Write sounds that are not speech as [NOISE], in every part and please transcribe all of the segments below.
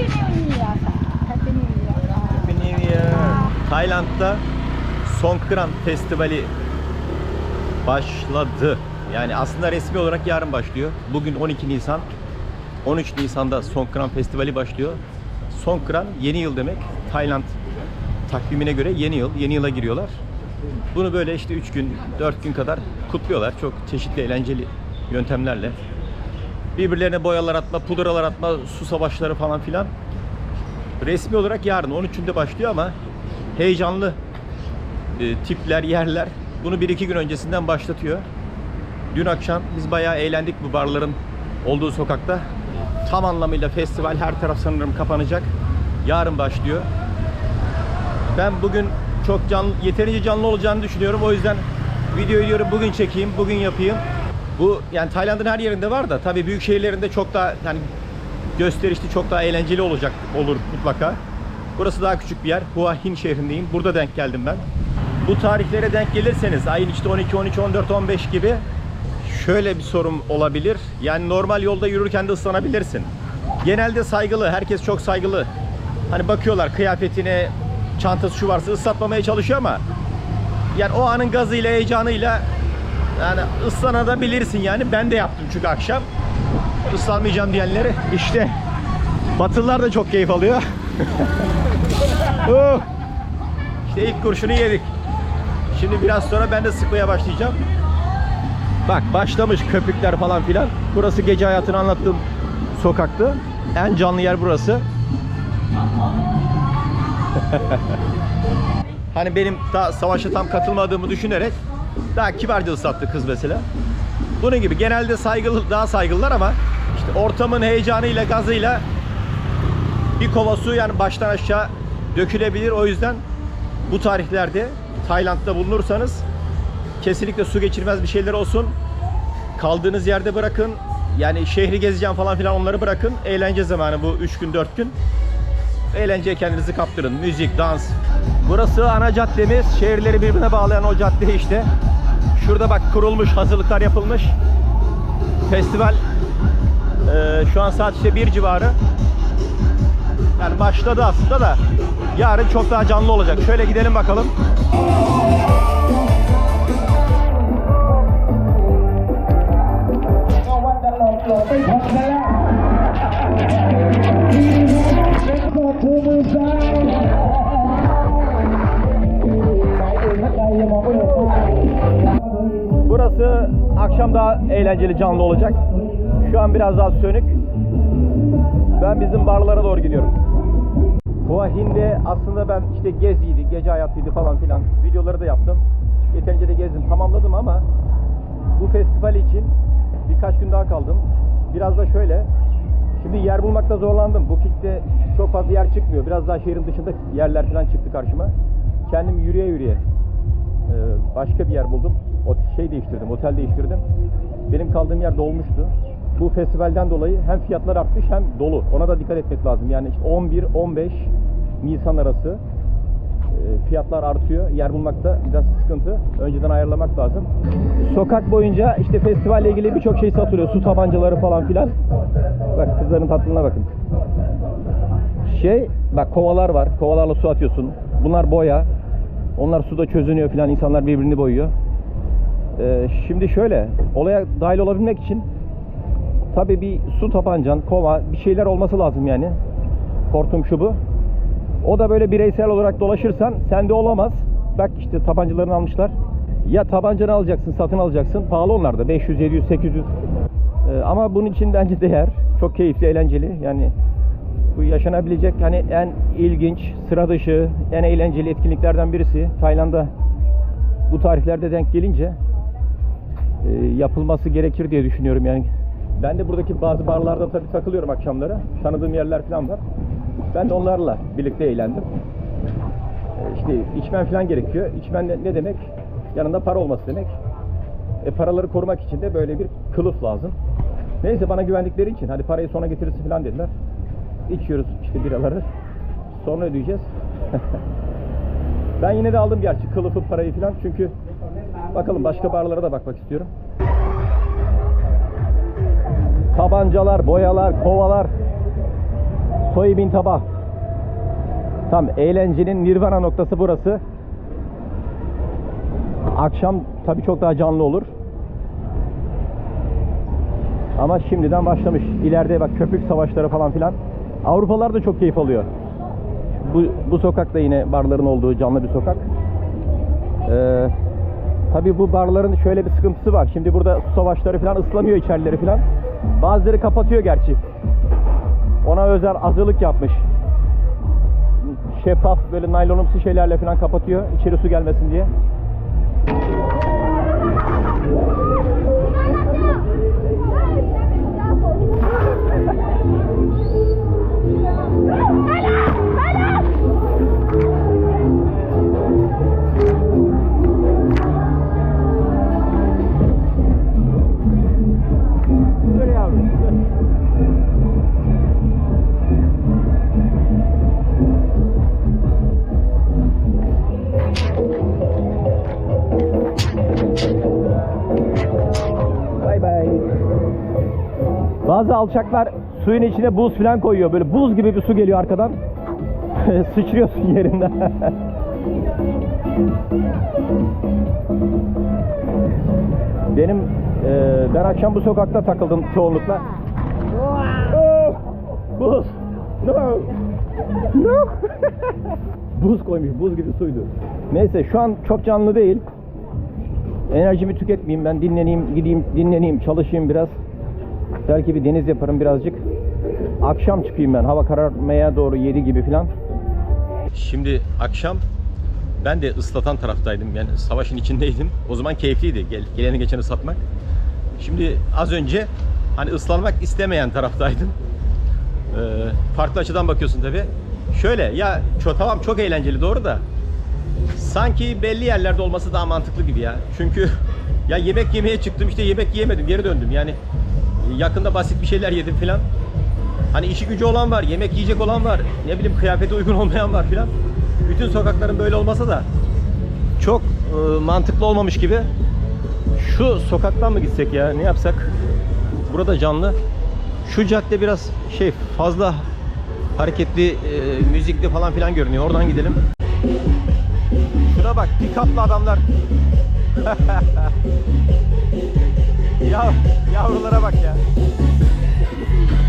Happy New Year. Happy New Year. Tayland'da Songkran Festivali başladı. Yani aslında resmi olarak yarın başlıyor. Bugün 12 Nisan. 13 Nisan'da Songkran Festivali başlıyor. Songkran yeni yıl demek. Tayland takvimine göre yeni yıl. Yeni yıla giriyorlar. Bunu böyle işte 3 gün, 4 gün kadar kutluyorlar. Çok çeşitli eğlenceli yöntemlerle. Birbirlerine boyalar atma, pudralar atma, su savaşları falan filan. Resmi olarak yarın 13'ünde başlıyor ama heyecanlı e, tipler, yerler bunu 1-2 gün öncesinden başlatıyor. Dün akşam biz bayağı eğlendik bu barların olduğu sokakta. Tam anlamıyla festival her taraf sanırım kapanacak. Yarın başlıyor. Ben bugün çok canlı, yeterince canlı olacağını düşünüyorum. O yüzden videoyu diyorum bugün çekeyim, bugün yapayım. Bu yani Tayland'ın her yerinde var da tabii büyük şehirlerinde çok daha yani gösterişli, çok daha eğlenceli olacak olur mutlaka. Burası daha küçük bir yer. Hua Hin şehrindeyim. Burada denk geldim ben. Bu tarihlere denk gelirseniz ayın işte 12, 13, 14, 15 gibi şöyle bir sorun olabilir. Yani normal yolda yürürken de ıslanabilirsin. Genelde saygılı, herkes çok saygılı. Hani bakıyorlar kıyafetine, çantası şu varsa ıslatmamaya çalışıyor ama yani o anın gazıyla, heyecanıyla yani ıslanabilirsin yani. Ben de yaptım çünkü akşam. Islanmayacağım diyenleri işte Batılılar da çok keyif alıyor. [LAUGHS] Oh! işte ilk kurşunu yedik. Şimdi biraz sonra ben de sıkmaya başlayacağım. Bak başlamış köpükler falan filan. Burası gece hayatını anlattığım sokaktı. En canlı yer burası. [LAUGHS] hani benim daha savaşa tam katılmadığımı düşünerek daha kibarca ıslattı kız mesela. Bunun gibi genelde saygılı daha saygılılar ama işte ortamın heyecanıyla gazıyla bir kova su yani baştan aşağı dökülebilir. O yüzden bu tarihlerde Tayland'da bulunursanız kesinlikle su geçirmez bir şeyler olsun. Kaldığınız yerde bırakın. Yani şehri gezeceğim falan filan onları bırakın. Eğlence zamanı bu 3 gün 4 gün. Eğlenceye kendinizi kaptırın. Müzik, dans. Burası ana caddemiz. Şehirleri birbirine bağlayan o cadde işte. Şurada bak kurulmuş, hazırlıklar yapılmış. Festival eee, şu an saat işte 1 civarı. Yani başladı aslında da yarın çok daha canlı olacak. Şöyle gidelim bakalım. Burası akşam daha eğlenceli canlı olacak. Şu an biraz daha sönük. Ben bizim barlara doğru gidiyorum. Hua Hin'de aslında ben işte geziydi, gece hayatıydı falan filan videoları da yaptım. Yeterince de gezdim, tamamladım ama bu festival için birkaç gün daha kaldım. Biraz da şöyle, şimdi yer bulmakta zorlandım. Booking'de çok fazla yer çıkmıyor. Biraz daha şehrin dışında yerler falan çıktı karşıma. Kendim yürüye yürüye e, başka bir yer buldum. O şey değiştirdim, otel değiştirdim. Benim kaldığım yer dolmuştu. Bu festivalden dolayı hem fiyatlar artmış hem dolu. Ona da dikkat etmek lazım. Yani işte 11-15 Nisan arası e, fiyatlar artıyor. Yer bulmakta biraz sıkıntı. Önceden ayarlamak lazım. Sokak boyunca işte festivalle ilgili birçok şey satılıyor. Su tabancaları falan filan. Bak kızların tatlılığına bakın. Şey, bak kovalar var. Kovalarla su atıyorsun. Bunlar boya. Onlar suda çözünüyor filan. İnsanlar birbirini boyuyor. Ee, şimdi şöyle, olaya dahil olabilmek için tabii bir su tabancan, kova, bir şeyler olması lazım yani. Hortum şu bu. O da böyle bireysel olarak dolaşırsan sende olamaz. Bak işte tabancalarını almışlar. Ya tabancanı alacaksın, satın alacaksın. Pahalı onlar da. 500, 700, 800. Ee, ama bunun için bence değer. Çok keyifli, eğlenceli. Yani bu yaşanabilecek hani en ilginç, sıra dışı, en eğlenceli etkinliklerden birisi. Tayland'a bu tarihlerde denk gelince e, yapılması gerekir diye düşünüyorum yani. Ben de buradaki bazı barlarda tabii takılıyorum akşamları. Tanıdığım yerler falan var. Ben de onlarla birlikte eğlendim. E, işte içmen falan gerekiyor. İçmen ne, demek? Yanında para olması demek. E, paraları korumak için de böyle bir kılıf lazım. Neyse bana güvendikleri için hadi parayı sonra getirirsin falan dediler. İçiyoruz işte biraları. Sonra ödeyeceğiz. [LAUGHS] ben yine de aldım gerçi kılıfı parayı falan çünkü bakalım başka barlara da bakmak istiyorum. Tabancalar, boyalar, kovalar. Soyibin Tabah. Tam eğlencenin nirvana noktası burası. Akşam tabii çok daha canlı olur. Ama şimdiden başlamış. İleride bak köpük savaşları falan filan. Avrupalılar da çok keyif alıyor. Bu, bu sokak da yine barların olduğu canlı bir sokak. Ee, tabii bu barların şöyle bir sıkıntısı var. Şimdi burada su savaşları falan ıslanıyor içerileri falan. Bazıları kapatıyor gerçi. Ona özel hazırlık yapmış. Şeffaf böyle naylonumsu şeylerle falan kapatıyor. içeri su gelmesin diye. Böyle alçaklar suyun içine buz falan koyuyor. Böyle buz gibi bir su geliyor arkadan. [LAUGHS] Sıçrıyorsun yerinden. [LAUGHS] Benim e, ben akşam bu sokakta takıldım çoğunlukla. Oh, buz. No. No. [LAUGHS] buz koymuş. Buz gibi suydu. Neyse şu an çok canlı değil. Enerjimi tüketmeyeyim ben dinleneyim, gideyim, dinleneyim, çalışayım biraz. Belki bir deniz yaparım birazcık. Akşam çıkayım ben. Hava kararmaya doğru 7 gibi falan. Şimdi akşam ben de ıslatan taraftaydım. Yani savaşın içindeydim. O zaman keyifliydi. Gel, geleni geçeni satmak. Şimdi az önce hani ıslanmak istemeyen taraftaydım. Ee, farklı açıdan bakıyorsun tabi. Şöyle ya çok, tamam çok eğlenceli doğru da sanki belli yerlerde olması daha mantıklı gibi ya. Çünkü [LAUGHS] ya yemek yemeye çıktım işte yemek yiyemedim geri döndüm yani yakında basit bir şeyler yedim filan. Hani işi gücü olan var, yemek yiyecek olan var, ne bileyim kıyafete uygun [LAUGHS] olmayan var filan. Bütün sokakların böyle olmasa da çok e, mantıklı olmamış gibi. Şu sokaktan mı gitsek ya? Ne yapsak? Burada canlı. Şu cadde biraz şey fazla hareketli, e, müzikli falan filan görünüyor. Oradan gidelim. Şuna bak, pick-up'lı adamlar. [LAUGHS] ya yavrulara bak ya.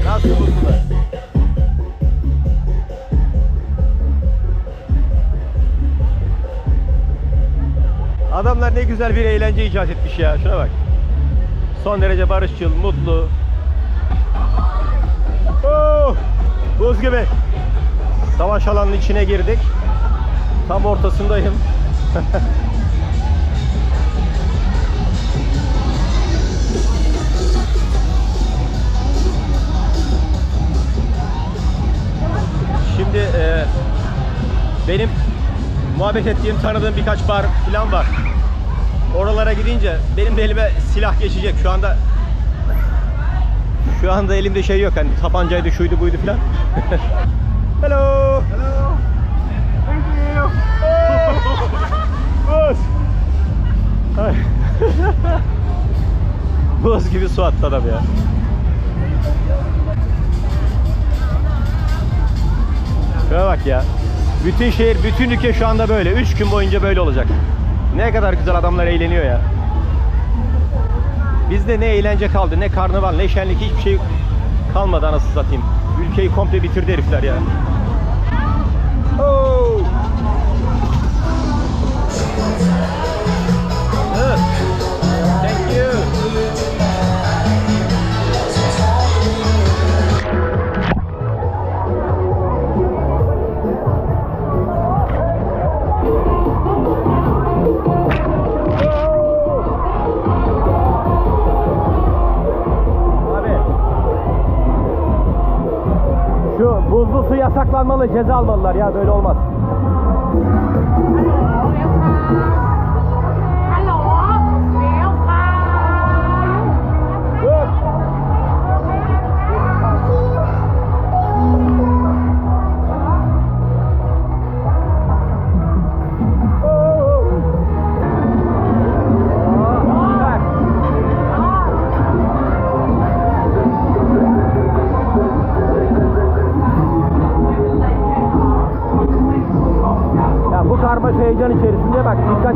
Nasıl mutlular. Adamlar ne güzel bir eğlence icat etmiş ya. Şuna bak. Son derece barışçıl, mutlu. Oh! Buz gibi. Savaş alanının içine girdik. Tam ortasındayım. [LAUGHS] Şimdi e, benim muhabbet ettiğim, tanıdığım birkaç bar falan var. Oralara gidince benim de elime silah geçecek. Şu anda şu anda elimde şey yok. Hani tabancaydı, şuydu, buydu falan. [LAUGHS] Hello. Hello. Thank you. [LAUGHS] Buz. Buz gibi su attı adam ya. Şuna bak ya. Bütün şehir, bütün ülke şu anda böyle. 3 gün boyunca böyle olacak. Ne kadar güzel adamlar eğleniyor ya. Bizde ne eğlence kaldı, ne karnaval, ne şenlik hiçbir şey kalmadı anasını satayım. Ülkeyi komple bitirdi herifler ya. Oh! Yasaklanmalı, ceza almalılar ya böyle olmaz.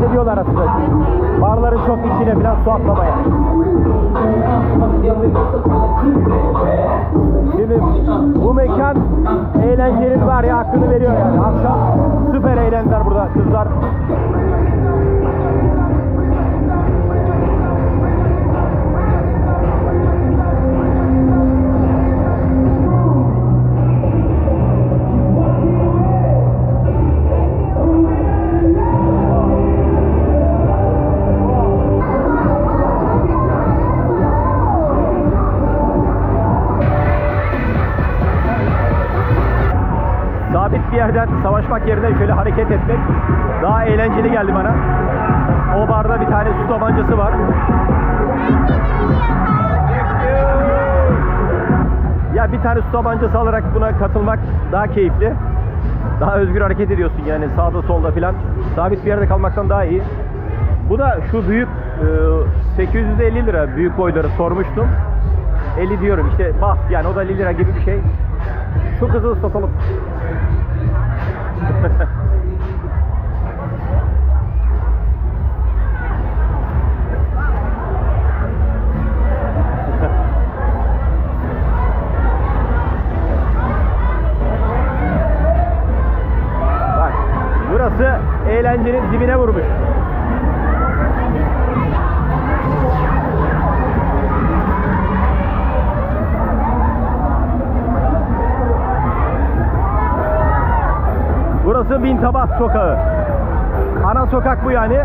Dikkat aslında. Barların çok içine falan su atlamaya. Yerden savaşmak yerine şöyle hareket etmek daha eğlenceli geldi bana. O barda bir tane su tabancası var. Ya bir tane su tabancası alarak buna katılmak daha keyifli. Daha özgür hareket ediyorsun yani sağda solda filan. Sabit bir yerde kalmaktan daha iyi. Bu da şu büyük e, 850 lira büyük boyları sormuştum. 50 diyorum işte bas yani o da 50 lira gibi bir şey. Şu kızı ıslatalım. Bak burası eğlencenin dibine vurmuş. Burası Bin Tabak Sokağı. Ana sokak bu yani.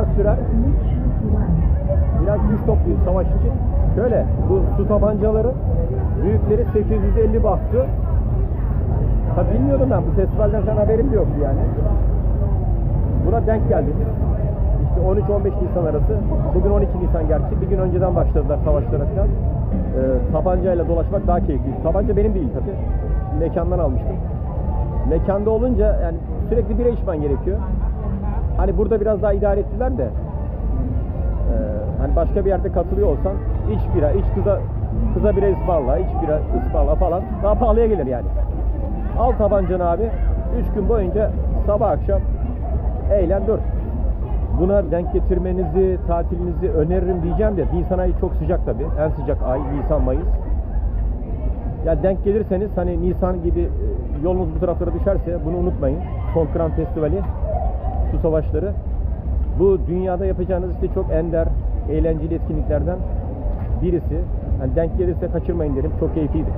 2'ye 3'e kadar sürer. Biraz güç topluyuz savaş için. Şöyle, bu su tabancaları büyükleri 850 bahtı. Tabi bilmiyordum ben bu festivalden sana haberim de yoktu yani. Buna denk geldik. İşte 13-15 Nisan arası. Bugün 12 Nisan gerçi. Bir gün önceden başladılar savaşlara falan. Ee, tabancayla dolaşmak daha keyifli. Tabanca benim değil tabi. Mekandan almıştım. Mekanda olunca yani sürekli bira içmen gerekiyor. Hani burada biraz daha idare ettiler de ee, hani başka bir yerde katılıyor olsan iç bira, iç kıza kıza bira ısmarla, iç bira ısmarla falan daha pahalıya gelir yani. Al tabancanı abi. 3 gün boyunca sabah akşam eğlen dur. Buna denk getirmenizi, tatilinizi öneririm diyeceğim de Nisan ayı çok sıcak tabi. En sıcak ay Nisan Mayıs. Ya denk gelirseniz hani Nisan gibi e, yolunuz bu taraflara düşerse bunu unutmayın. Songkran Festivali, su savaşları. Bu dünyada yapacağınız işte çok ender, eğlenceli etkinliklerden birisi. Yani denk gelirse kaçırmayın derim. Çok keyifliydi.